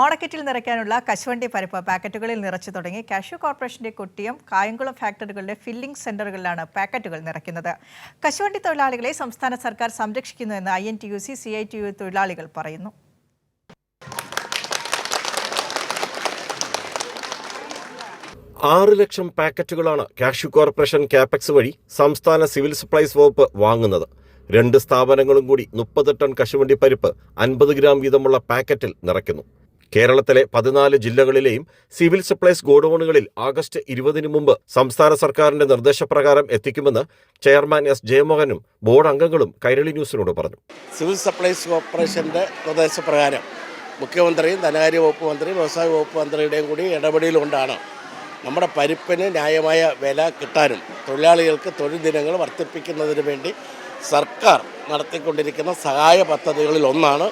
ഓണക്കിറ്റിൽ നിറയ്ക്കാനുള്ള കശുവണ്ടി പരിപ്പ് പാക്കറ്റുകളിൽ നിറച്ചു തുടങ്ങി. കാഷ്യൂ കോർപ്പറേഷന്റെ കൊട്ടിയം കായംകുളം ഫാക്ടറികളുടെ ഫില്ലിംഗ് സെന്ററുകളിലാണ് പാക്കറ്റുകൾ നിറയ്ക്കുന്നത്. കശുവണ്ടി തൊഴിലാളികളെ സംസ്ഥാന സർക്കാർ സംരക്ഷിക്കുന്നുവെന്ന് I N T U C C I T U തൊഴിലാളികൾ പറയുന്നു. ആറ് ലക്ഷം പാക്കറ്റുകളാണ് കാഷ്യൂ കോർപ്പറേഷൻ ക്യാപെക്സ് വഴി സംസ്ഥാന സിവിൽ സപ്ലൈസ് വകുപ്പ് വാങ്ങുന്നത്. രണ്ട് സ്ഥാപനങ്ങളും കൂടി മുപ്പത് ടൺ കശുവണ്ടി പരിപ്പ് അൻപത് ഗ്രാം വീതമുള്ള പാക്കറ്റിൽ നിറയ്ക്കുന്നു. കേരളത്തിലെ പതിനാല് ജില്ലകളിലെയും സിവിൽ സപ്ലൈസ് ഗോഡൌണുകളിൽ ആഗസ്റ്റ് ഇരുപതിനു മുമ്പ് സംസ്ഥാന സർക്കാരിന്റെ നിർദ്ദേശപ്രകാരം എത്തിക്കുമെന്ന് ചെയർമാൻ എസ് ജയമോഹനും ബോർഡ് അംഗങ്ങളും കൈരളി ന്യൂസിനോട് പറഞ്ഞു. സിവിൽ സപ്ലൈസ് കോർപ്പറേഷന്റെ നിർദ്ദേശപ്രകാരം മുഖ്യമന്ത്രിയും ധനകാര്യ വകുപ്പ് മന്ത്രിയും വ്യവസായ വകുപ്പ് മന്ത്രിയുടെയും കൂടി ഇടപെടലുകൊണ്ടാണ് നമ്മുടെ പരിപ്പിന് ന്യായമായ വില കിട്ടാനും തൊഴിലാളികൾക്ക് തൊഴിൽ ദിനങ്ങൾ വർദ്ധിപ്പിക്കുന്നതിന് വേണ്ടി സർക്കാർ നടത്തിക്കൊണ്ടിരിക്കുന്ന സഹായ പദ്ധതികളിൽ ഒന്നാണ്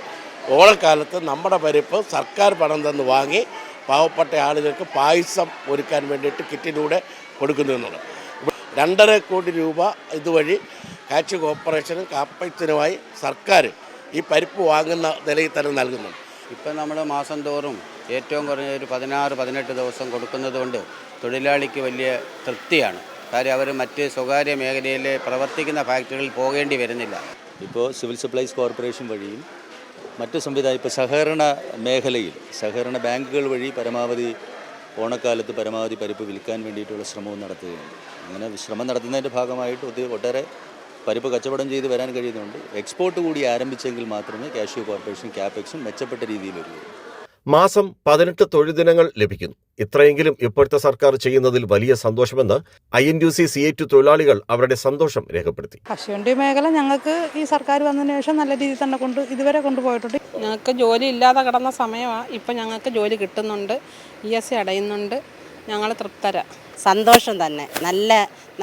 ഓണക്കാലത്ത് നമ്മുടെ പരിപ്പ് സർക്കാർ പണം തന്ന് വാങ്ങി പാവപ്പെട്ട ആളുകൾക്ക് പായസം ഒരുക്കാൻ വേണ്ടിയിട്ട് കിറ്റിലൂടെ കൊടുക്കുന്നു എന്നുള്ളത്. രണ്ടര കോടി രൂപ ഇതുവഴി കാച്ച് കോർപ്പറേഷനും കാപ്പത്തിനുമായി സർക്കാർ ഈ പരിപ്പ് വാങ്ങുന്ന നിലയിൽ തന്നെ നൽകുന്നുണ്ട്. ഇപ്പം നമ്മൾ മാസം തോറും ഏറ്റവും കുറഞ്ഞ ഒരു പതിനാറ് പതിനെട്ട് ദിവസം കൊടുക്കുന്നതുകൊണ്ട് തൊഴിലാളിക്ക് വലിയ തൃപ്തിയാണ്. കാര്യം അവർ മറ്റ് സ്വകാര്യ മേഖലയിൽ പ്രവർത്തിക്കുന്ന ഫാക്ടറികളിൽ പോകേണ്ടി വരുന്നില്ല. ഇപ്പോൾ സിവിൽ സപ്ലൈസ് കോർപ്പറേഷൻ വഴിയും മറ്റ് സംവിധാനം ഇപ്പോൾ സഹകരണ മേഖലയിൽ സഹകരണ ബാങ്കുകൾ വഴി പരമാവധി ഓണക്കാലത്ത് പരമാവധി പരിപ്പ് വിൽക്കാൻ വേണ്ടിയിട്ടുള്ള ശ്രമവും നടത്തുകയാണ്. അങ്ങനെ ശ്രമം നടത്തുന്നതിന്റെ ഭാഗമായിട്ട് ഒത്തിരി ഒട്ടേറെ പരിപ്പ് കച്ചവടം ചെയ്ത് വരാൻ കഴിയുന്നുണ്ട്. എക്സ്പോർട്ട് കൂടി ആരംഭിച്ചെങ്കിൽ മാത്രമേ കാഷ്യൂ കോർപ്പറേഷൻ ക്യാപെക്സും മെച്ചപ്പെട്ട രീതിയിൽ വരികയുള്ളൂ. മാസം പതിനെട്ട് തൊഴിൽ ദിനങ്ങൾ ലഭിക്കുന്നു. ഇത്രയെങ്കിലും ഇപ്പോഴത്തെ സർക്കാർ ചെയ്യുന്നതിൽ വലിയ സന്തോഷമെന്ന് I N U C C A to തൊഴിലാളികൾ അവരുടെ സന്തോഷം രേഖപ്പെടുത്തി. കശുവണ്ടി മേഖല ഞങ്ങൾക്ക് ഈ സർക്കാർ വന്നതിന് ശേഷം നല്ല രീതിയിൽ തന്നെ കൊണ്ട് ഇതുവരെ കൊണ്ടുപോയിട്ടുണ്ട്. ഞങ്ങൾക്ക് ജോലി ഇല്ലാതെ കിടന്ന സമയമാണ് ഇപ്പം ഞങ്ങൾക്ക് ജോലി കിട്ടുന്നുണ്ട്. ഇ എസ് സി അടയുന്നുണ്ട്. ഞങ്ങൾ തൃപ്തര. സന്തോഷം തന്നെ. നല്ല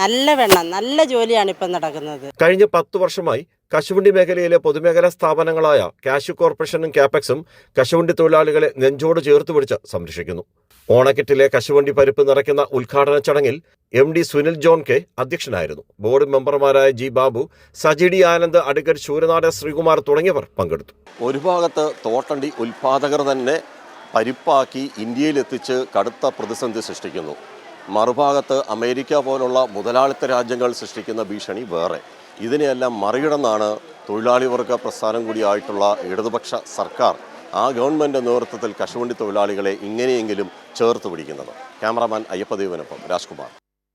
നല്ല വെണ്ണം നല്ല ജോലിയാണ് ഇപ്പം നടക്കുന്നത്. കഴിഞ്ഞ പത്ത് വർഷമായി കശുവണ്ടി മേഖലയിലെ പൊതുമേഖലാ സ്ഥാപനങ്ങളായ കാശു കോർപ്പറേഷനും ക്യാപെക്സും കശുവണ്ടി തൊഴിലാളികളെ നെഞ്ചോട് ചേർത്ത് പിടിച്ച് സംരക്ഷിക്കുന്നു. ഓണക്കിറ്റിലെ കശുവണ്ടി പരിപ്പ് നിറയ്ക്കുന്ന ഉദ്ഘാടന ചടങ്ങിൽ M D Sunil John K അധ്യക്ഷനായിരുന്നു. ബോർഡ് മെമ്പർമാരായ G Babu Saji D Anand advocate Sooranad Sreekumar തുടങ്ങിയവർ പങ്കെടുത്തു. ഒരു ഭാഗത്ത് തോട്ടണ്ടി ഉൽപാദകർ തന്നെ പരിപ്പാക്കി ഇന്ത്യയിലെത്തിച്ച് കടുത്ത പ്രതിസന്ധി സൃഷ്ടിക്കുന്നു. മറുഭാഗത്ത് അമേരിക്ക പോലുള്ള മുതലാളിത്ത രാജ്യങ്ങൾ സൃഷ്ടിക്കുന്ന ഭീഷണി വേറെ. ഇതിനെയെല്ലാം മറികടന്നാണ് തൊഴിലാളി വർഗ പ്രസ്ഥാനം കൂടിയായിട്ടുള്ള ഇടതുപക്ഷ സർക്കാർ ആ ഗവൺമെന്റ് നേതൃത്വത്തിൽ കശുവണ്ടി തൊഴിലാളികളെ ഇങ്ങനെയെങ്കിലും ചേർത്ത് പിടിക്കുന്നത്. ക്യാമറാമാൻ അയ്യപ്പദേവനൊപ്പം രാജ്കുമാർ.